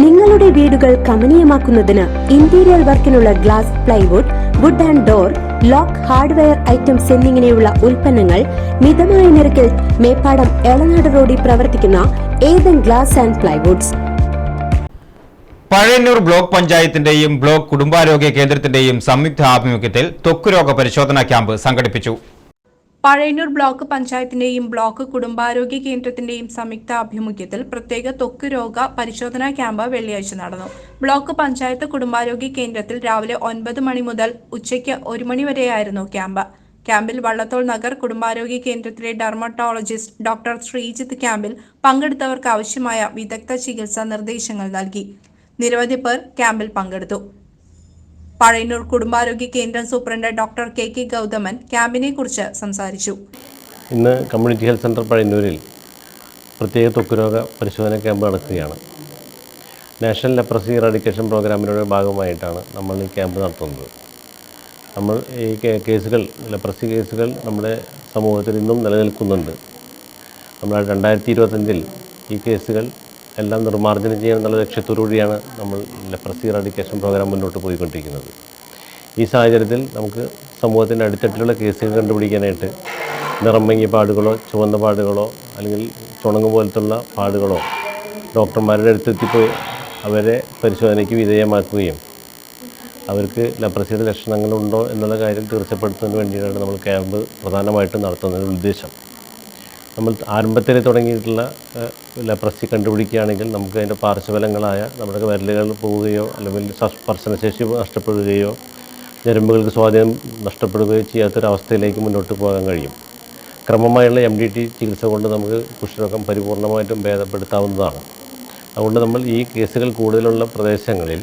നിങ്ങളുടെ വീടുകൾ കമനീയമാക്കുന്നതിന് interior വർക്കിനുള്ള glass plywood wood and door lock hardware items എന്നിങ്ങനെയുള്ള ഉൽപ്പന്നങ്ങൾ മിതമായ നിരക്കിൽ മേപ്പാടം എളനാട് റോഡിൽ പ്രവർത്തിക്കുന്ന Ethan glass and plywoods Pazhayannur block പഞ്ചായത്തിന്റെയും block കുടുംബാരോഗ്യ കേന്ദ്രത്തിന്റെയും സംയുക്ത ആഭിമുഖ്യത്തിൽ ത്വക്കുരോഗ പരിശോധനാ ക്യാമ്പ് സംഘടിപ്പിച്ചു. പഴയന്നൂർ ബ്ലോക്ക് പഞ്ചായത്തിന്റെയും ബ്ലോക്ക് കുടുംബാരോഗ്യ കേന്ദ്രത്തിന്റെയും സംയുക്ത ആഭിമുഖ്യത്തിൽ പ്രത്യേക തൊക്ക് രോഗ പരിശോധനാ ക്യാമ്പ് വെള്ളിയാഴ്ച നടന്നു. ബ്ലോക്ക് പഞ്ചായത്ത് കുടുംബാരോഗ്യ കേന്ദ്രത്തിൽ രാവിലെ ഒൻപത് മണി മുതൽ ഉച്ചയ്ക്ക് ഒരു മണി വരെയായിരുന്നു ക്യാമ്പ്. ക്യാമ്പിൽ വള്ളത്തോൾ നഗർ കുടുംബാരോഗ്യ കേന്ദ്രത്തിലെ ഡെർമറ്റോളജിസ്റ്റ് ഡോക്ടർ ശ്രീജിത്ത് ക്യാമ്പിൽ പങ്കെടുത്തവർക്ക് ആവശ്യമായ വിദഗ്ധ ചികിത്സാ നിർദ്ദേശങ്ങൾ നൽകി. നിരവധി പേർ ക്യാമ്പിൽ പങ്കെടുത്തു. പഴയന്നൂർ കുടുംബാരോഗ്യ കേന്ദ്രം superintendent doctor K K Gauthaman ക്യാമ്പിനെ കുറിച്ച് സംസാരിച്ചു. ഇന്ന് കമ്മ്യൂണിറ്റി ഹെൽത്ത് സെന്റർ പഴയന്നൂരിൽ പ്രത്യേക രോഗ പരിശോധന ക്യാമ്പ് നടക്കുകയാണ്. നാഷണൽ ലെപ്രസി ഇറാഡിക്കേഷൻ പ്രോഗ്രാമിന്റെ ഭാഗമായിട്ടാണ് നമ്മൾ ഈ ക്യാമ്പ് നടത്തുന്നത്. നമ്മൾ ഈ കേസുകൾ ലെപ്രസി കേസുകൾ നമ്മുടെ സമൂഹത്തിൽ ഇന്നും നിലനിൽക്കുന്നുണ്ട്. നമ്മൾ രണ്ടായിരത്തി ഇരുപത്തഞ്ചിൽ ഈ കേസുകൾ എല്ലാം നിർമ്മാർജനം ചെയ്യാൻ എന്നുള്ള ലക്ഷ്യത്തോടുകൂടിയാണ് നമ്മൾ ലെപ്രസി റാഡിക്കേഷൻ പ്രോഗ്രാം മുന്നോട്ട് പോയിക്കൊണ്ടിരിക്കുന്നത്. ഈ സാഹചര്യത്തിൽ നമുക്ക് സമൂഹത്തിന്റെ അടിത്തട്ടിലുള്ള കേസുകൾ കണ്ടുപിടിക്കാനായിട്ട് നിറമങ്ങിയ പാടുകളോ ചുവന്ന പാടുകളോ അല്ലെങ്കിൽ ചുണങ്ങ് പോലത്തുള്ള പാടുകളോ ഡോക്ടർമാരുടെ അടുത്തെത്തിപ്പോയി അവരെ പരിശോധനയ്ക്ക് വിധേയമാക്കുകയും അവർക്ക് ലപ്രസിയുടെ ലക്ഷണങ്ങളുണ്ടോ എന്നുള്ള കാര്യം തീർച്ചപ്പെടുത്തുന്നതിന് വേണ്ടിയിട്ടാണ് നമ്മൾ ക്യാമ്പ് പ്രധാനമായിട്ടും നടത്തുന്നതിന് ഉദ്ദേശം നമ്മൾ ആരംഭത്തിൽ തുടങ്ങിയിട്ടുള്ള ലെപ്രസി കണ്ടുപിടിക്കുകയാണെങ്കിൽ നമുക്ക് അതിന്റെ പാർശ്വഫലങ്ങളായ നമ്മുടെ വിരലുകൾ പോവുകയോ അല്ലെങ്കിൽ സ്പർശനശേഷി നഷ്ടപ്പെടുകയോ ഞരമ്പുകൾക്ക് സ്വാധീനം നഷ്ടപ്പെടുകയോ ചെയ്യാത്തൊരവസ്ഥയിലേക്ക് മുന്നോട്ട് പോകാൻ കഴിയും. ക്രമമായുള്ള എം ഡി ടി ചികിത്സ കൊണ്ട് നമുക്ക് കുഷ്ഠരോഗം പരിപൂർണമായിട്ടും ഭേദപ്പെടുത്താവുന്നതാണ്. അതുകൊണ്ട് നമ്മൾ ഈ കേസുകൾ കൂടുതലുള്ള പ്രദേശങ്ങളിൽ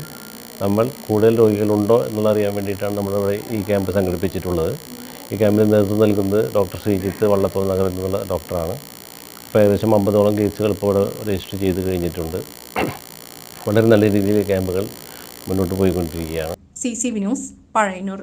നമ്മൾ കൂടുതൽ രോഗികളുണ്ടോ എന്നുള്ളത് അറിയാൻ വേണ്ടിയിട്ടാണ് നമ്മളിവിടെ ഈ ക്യാമ്പ് സംഘടിപ്പിച്ചിട്ടുള്ളത്. ഈ ക്യാമ്പിന് നേതൃത്വം നൽകുന്നത് ഡോക്ടർ ശ്രീജിത്ത് വള്ളത്തോൾ നഗറിൽ നിന്നുള്ള ഡോക്ടറാണ്. ഇപ്പോൾ ഏകദേശം അമ്പതോളം കേസുകൾ ഇപ്പോൾ ഇവിടെ രജിസ്റ്റർ ചെയ്ത് കഴിഞ്ഞിട്ടുണ്ട്. വളരെ നല്ല രീതിയിൽ ക്യാമ്പുകൾ മുന്നോട്ട് പോയിക്കൊണ്ടിരിക്കുകയാണ്. C C V news Pazhayannur.